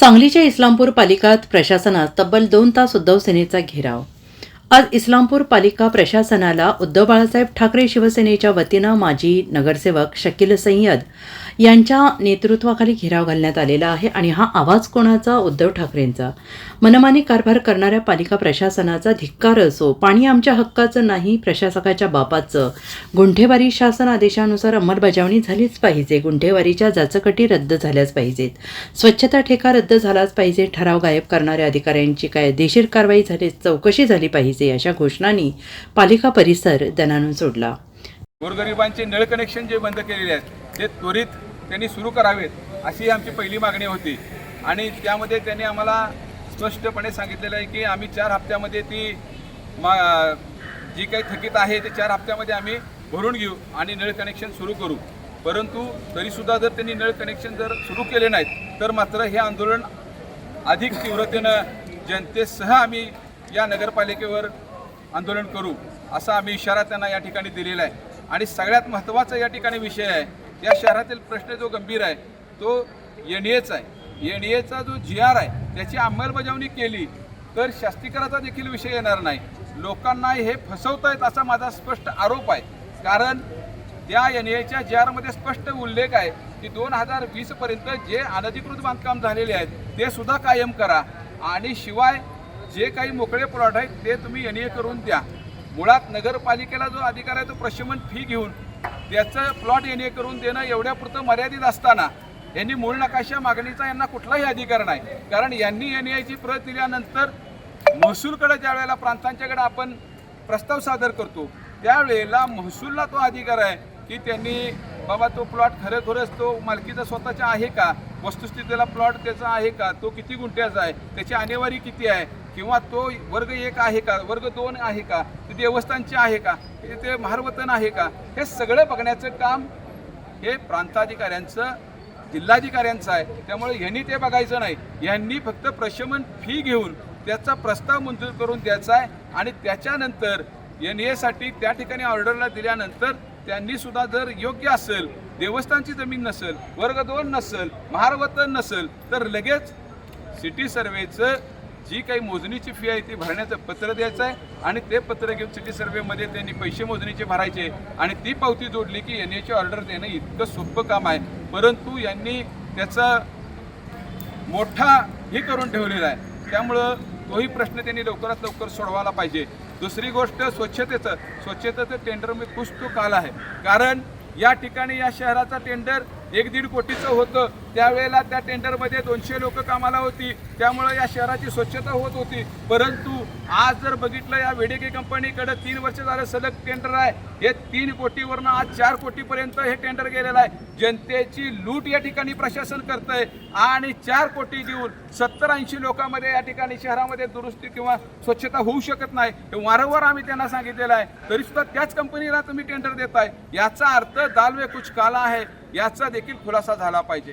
सांगलीच्या इस्लामपूर पालिकात प्रशासनात तब्बल दोन तास उद्धव सेनेचा घेराव आज इस्लामपूर पालिका प्रशासनाला उद्धव बाळासाहेब ठाकरे शिवसेनेच्या वतीनं माजी नगरसेवक शकील सय्यद यांच्या नेतृत्वाखाली घेराव घालण्यात आलेला आहे आणि हा आवाज कोणाचा? उद्धव ठाकरेंचा. मनमानी कारभार करणाऱ्या पालिका प्रशासनाचा धिक्कार असो पाणी आमच्या हक्काचं नाही प्रशासकाच्या बापाचं. गुंठेवारी शासन आदेशानुसार अंमलबजावणी झालीच पाहिजे गुंठेवारीच्या जाचकटी रद्द झाल्याच पाहिजेत. स्वच्छता ठेका रद्द झालाच पाहिजे ठराव गायब करणाऱ्या अधिकाऱ्यांची कायदेशीर कारवाई झाली चौकशी झाली पाहिजे. अशा घोषणांनी पालिका परिसर दणानून सोडला. गोरगरिबांचे नळ कनेक्शन जे बंद केलेले आहेत ते त्वरित त्यांनी सुरू करावेत अशी आमची पहिली मागणी होती. आणि त्यामध्ये त्यांनी आम्हाला स्पष्टपणे सांगितलेलं आहे की आम्ही चार हप्त्यामध्ये ती मा जी काही थकीत आहे ते चार हप्त्यामध्ये आम्ही भरून घेऊ आणि नळ कनेक्शन सुरू करू. परंतु तरीसुद्धा जर त्यांनी नळ कनेक्शन जर सुरू केले नाहीत तर मात्र हे आंदोलन अधिक तीव्रतेनं जनतेसह आम्ही या नगरपालिकेवर आंदोलन करू असा आम्ही इशारा त्यांना या ठिकाणी दिलेला आहे. आणि सगळ्यात महत्त्वाचा या ठिकाणी विषय आहे या शहरातील प्रश्न जो गंभीर आहे तो एन एचा आहे. एन एचा जो जी आर आहे त्याची अंमलबजावणी केली तर शास्तीकराचा देखील विषय येणार नाही. लोकांना हे फसवतायत असा माझा स्पष्ट आरोप आहे. कारण त्या एन एच्या जी आरमध्ये स्पष्ट उल्लेख आहे की दोन हजार वीसपर्यंत जे अनधिकृत बांधकाम झालेले आहेत ते सुद्धा कायम करा. आणि शिवाय जे काही मोकळे प्लॉट आहेत ते तुम्ही एन ए करून द्या. मुळात नगरपालिकेला जो अधिकार आहे तो प्रशमन फी घेऊन त्याचं प्लॉट एन ए करून देणं एवढ्यापुरतं मर्यादित असताना यांनी मूळ नकाशा मागणीचा यांना कुठलाही अधिकार नाही. कारण यांनी एन एची प्रत दिल्यानंतर महसूलकडे ज्या वेळेला प्रांतांच्याकडे आपण प्रस्ताव सादर करतो त्यावेळेला महसूलला तो अधिकार आहे की त्यांनी बाबा तो प्लॉट खरोखरच तो मालकीचा स्वतःचा आहे का? वस्तुस्थितीला प्लॉट त्याचा आहे का? तो किती गुंठ्याचा आहे? त्याची आणेवारी किती आहे? किंवा तो वर्ग एक आहे का? वर्ग दोन आहे का? ते देवस्थानचे आहे का? ते- महारवतन आहे का? हे सगळं बघण्याचं काम हे प्रांताधिकाऱ्यांचं जिल्हाधिकाऱ्यांचं आहे. त्यामुळे यांनी ते बघायचं नाही. यांनी फक्त प्रशमन फी घेऊन त्याचा प्रस्ताव मंजूर करून द्यायचा आहे आणि त्याच्यानंतर एन एसाठी त्या ठिकाणी ऑर्डरला दिल्यानंतर त्यांनी सुद्धा जर योग्य असेल देवस्थानची जमीन नसेल वर्ग दोन नसेल महारवतन नसेल तर लगेच सिटी सर्वेचं जी काही मोजणीची फी आहे ती भरण्याचं पत्र द्यायचं आहे आणि ते पत्र घेऊन सिटी सर्वेमध्ये त्यांनी पैसे मोजणीचे भरायचे आणि ती पावती जोडली की एन एची ऑर्डर देणं इतकं सोपं काम आहे. परंतु यांनी त्याचा मोठा हे करून ठेवलेला आहे. त्यामुळं तोही प्रश्न त्यांनी लवकरात लवकर सोडवायला पाहिजे. दुसरी गोष्ट स्वच्छतेचं. स्वच्छतेचं टेंडर मी खुश तो काल आहे. कारण या ठिकाणी या शहराचा टेंडर एक दीड कोटीचं होतं. त्यावेळेला त्या टेंडरमध्ये दोनशे लोक कामाला होती. त्यामुळं या शहराची स्वच्छता होत होती. परंतु आज जर बघितलं या वेडेके कंपनीकडे तीन वर्ष झालं सलग टेंडर आहे. हे तीन कोटीवरनं आज चार कोटीपर्यंत हे टेंडर गेलेलं आहे. जनतेची लूट या ठिकाणी प्रशासन करतंय आणि चार कोटी देऊन सत्तर ऐंशी लोकांमध्ये या ठिकाणी शहरामध्ये दुरुस्ती किंवा स्वच्छता होऊ शकत नाही. हे वारंवार आम्ही त्यांना सांगितलेलं आहे. तरीसुद्धा त्याच कंपनीला तुम्ही टेंडर देताय. याचा अर्थ दालवे कुछ काला आहे. याचा देखील खुलासा झाला पाहिजे.